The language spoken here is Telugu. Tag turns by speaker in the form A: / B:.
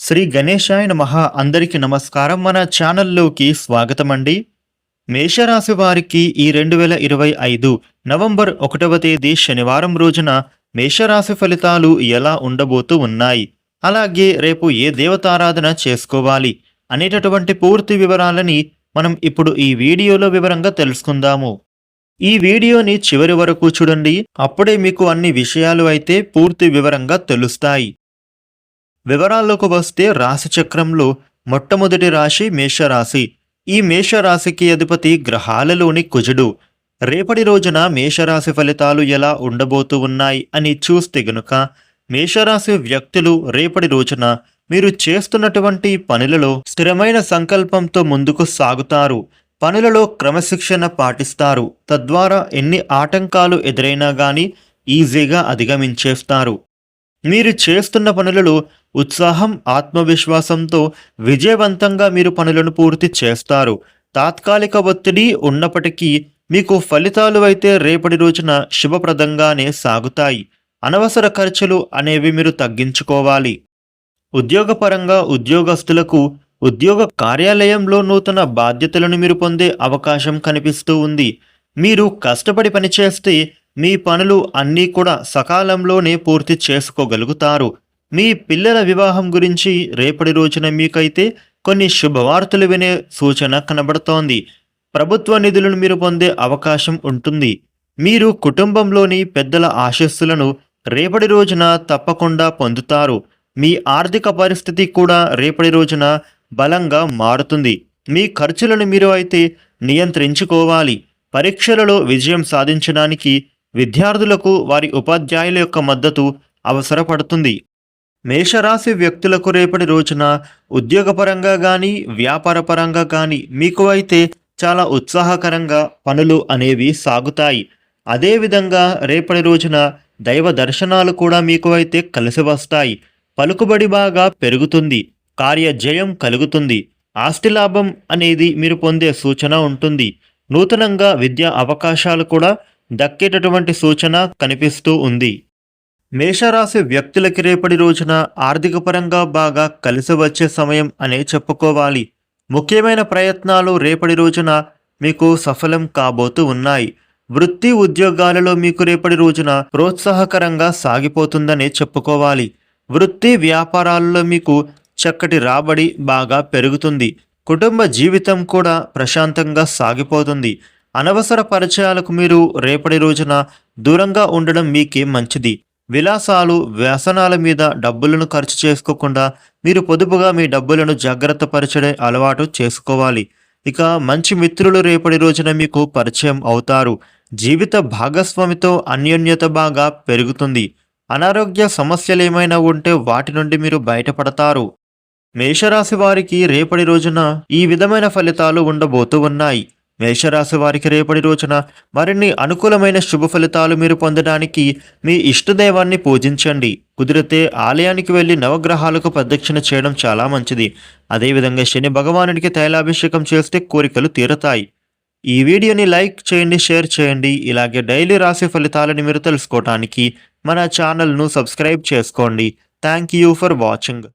A: శ్రీ గణేశాయ మహా అందరికి నమస్కారం. మన ఛానల్లోకి స్వాగతం అండి మేషరాశి వారికి ఈ రెండు వేల ఇరవై ఐదు నవంబర్ ఒకటవ తేదీ శనివారం రోజున మేషరాశి ఫలితాలు ఎలా ఉండబోతూ ఉన్నాయి? అలాగే రేపు ఏ దేవతారాధన చేసుకోవాలి? అనేటటువంటి పూర్తి వివరాలని మనం ఇప్పుడు ఈ వీడియోలో వివరంగా తెలుసుకుందాము. ఈ వీడియోని చివరి వరకు చూడండి. అప్పుడే మీకు అన్ని విషయాలు అయితే పూర్తి వివరంగా తెలుస్తాయి. వివరాల్లోకి వస్తే రాశిచక్రంలో మొట్టమొదటి రాశి మేషరాశి. ఈ మేషరాశికి అధిపతి గ్రహాలలోని కుజుడు. రేపటి రోజున మేషరాశి ఫలితాలు ఎలా ఉండబోతూ ఉన్నాయి అని చూస్తే గనుక మేషరాశి వ్యక్తులు రేపటి రోజున మీరు చేస్తున్నటువంటి పనులలో స్థిరమైన సంకల్పంతో ముందుకు సాగుతారు. పనులలో క్రమశిక్షణ పాటిస్తారు. తద్వారా ఎన్ని ఆటంకాలు ఎదురైనా గాని ఈజీగా అధిగమించేస్తారు. మీరు చేస్తున్న పనులలో ఉత్సాహం ఆత్మవిశ్వాసంతో విజయవంతంగా మీరు పనులను పూర్తి చేస్తారు. తాత్కాలిక ఒత్తిడి ఉన్నప్పటికీ మీకు ఫలితాలు అయితే రేపటి రోజున శుభప్రదంగానే సాగుతాయి. అనవసర ఖర్చులు అనేవి మీరు తగ్గించుకోవాలి. ఉద్యోగపరంగా ఉద్యోగస్తులకు ఉద్యోగ కార్యాలయంలో నూతన బాధ్యతలను మీరు పొందే అవకాశం కనిపిస్తూ ఉంది. మీరు కష్టపడి పనిచేస్తే మీ పనులు అన్నీ కూడా సకాలంలోనే పూర్తి చేసుకోగలుగుతారు. మీ పిల్లల వివాహం గురించి రేపటి రోజున మీకైతే కొన్ని శుభవార్తలు వినే సూచన కనబడుతోంది. ప్రభుత్వ నిధులను మీరు పొందే అవకాశం ఉంటుంది. మీరు కుటుంబంలోని పెద్దల ఆశస్సులను రేపటి రోజున తప్పకుండా పొందుతారు. మీ ఆర్థిక పరిస్థితి కూడా రేపటి రోజున బలంగా మారుతుంది. మీ ఖర్చులను మీరు అయితే నియంత్రించుకోవాలి. పరీక్షలలో విజయం సాధించడానికి విద్యార్థులకు వారి ఉపాధ్యాయుల యొక్క మద్దతు అవసరపడుతుంది. మేషరాశి వ్యక్తులకు రేపటి రోజున ఉద్యోగపరంగా కానీ వ్యాపారపరంగా కానీ మీకు అయితే చాలా ఉత్సాహకరంగా పనులు అనేవి సాగుతాయి. అదేవిధంగా రేపటి రోజున దైవ దర్శనాలు కూడా మీకు అయితే కలిసి వస్తాయి. పలుకుబడి బాగా పెరుగుతుంది. కార్యజయం కలుగుతుంది. ఆస్తి లాభం అనేది మీరు పొందే సూచన ఉంటుంది. నూతనంగా విద్యా అవకాశాలు కూడా దక్కేటటువంటి సూచన కనిపిస్తూ ఉంది. మేషరాశి వ్యక్తులకి రేపటి రోజున ఆర్థిక పరంగా బాగా కలిసి వచ్చే సమయం అనే చెప్పుకోవాలి. ముఖ్యమైన ప్రయత్నాలు రేపటి రోజున మీకు సఫలం కాబోతూ ఉన్నాయి. వృత్తి ఉద్యోగాలలో మీకు రేపటి రోజున ప్రోత్సాహకరంగా సాగిపోతుందనే చెప్పుకోవాలి. వృత్తి వ్యాపారాలలో మీకు చక్కటి రాబడి బాగా పెరుగుతుంది. కుటుంబ జీవితం కూడా ప్రశాంతంగా సాగిపోతుంది. అనవసర పరిచయాలకు మీరు రేపటి రోజున దూరంగా ఉండడం మీకే మంచిది. విలాసాలు వ్యసనాల మీద డబ్బులను ఖర్చు చేసుకోకుండా మీరు పొదుపుగా మీ డబ్బులను జాగ్రత్త పరిచడే అలవాటు చేసుకోవాలి. ఇక మంచి మిత్రులు రేపటి రోజున మీకు పరిచయం అవుతారు. జీవిత భాగస్వామితో అన్యోన్యత బాగా పెరుగుతుంది. అనారోగ్య సమస్యలు ఏమైనా ఉంటే వాటి నుండి మీరు బయటపడతారు. మేషరాశి వారికి రేపటి రోజున ఈ విధమైన ఫలితాలు ఉండబోతూ ఉన్నాయి. మేషరాశి వారికి రేపటి రోజున మరిన్ని అనుకూలమైన శుభ ఫలితాలు మీరు పొందడానికి మీ ఇష్టదైవాన్ని పూజించండి. కుదిరితే ఆలయానికి వెళ్ళి నవగ్రహాలకు ప్రదక్షిణ చేయడం చాలా మంచిది. అదేవిధంగా శని భగవానుడికి తైలాభిషేకం చేస్తే కోరికలు తీరతాయి. ఈ వీడియోని లైక్ చేయండి షేర్ చేయండి. ఇలాగే డైలీ రాశి ఫలితాలను మీరు తెలుసుకోవటానికి మన ఛానల్ను సబ్స్క్రైబ్ చేసుకోండి. Thank you for watching.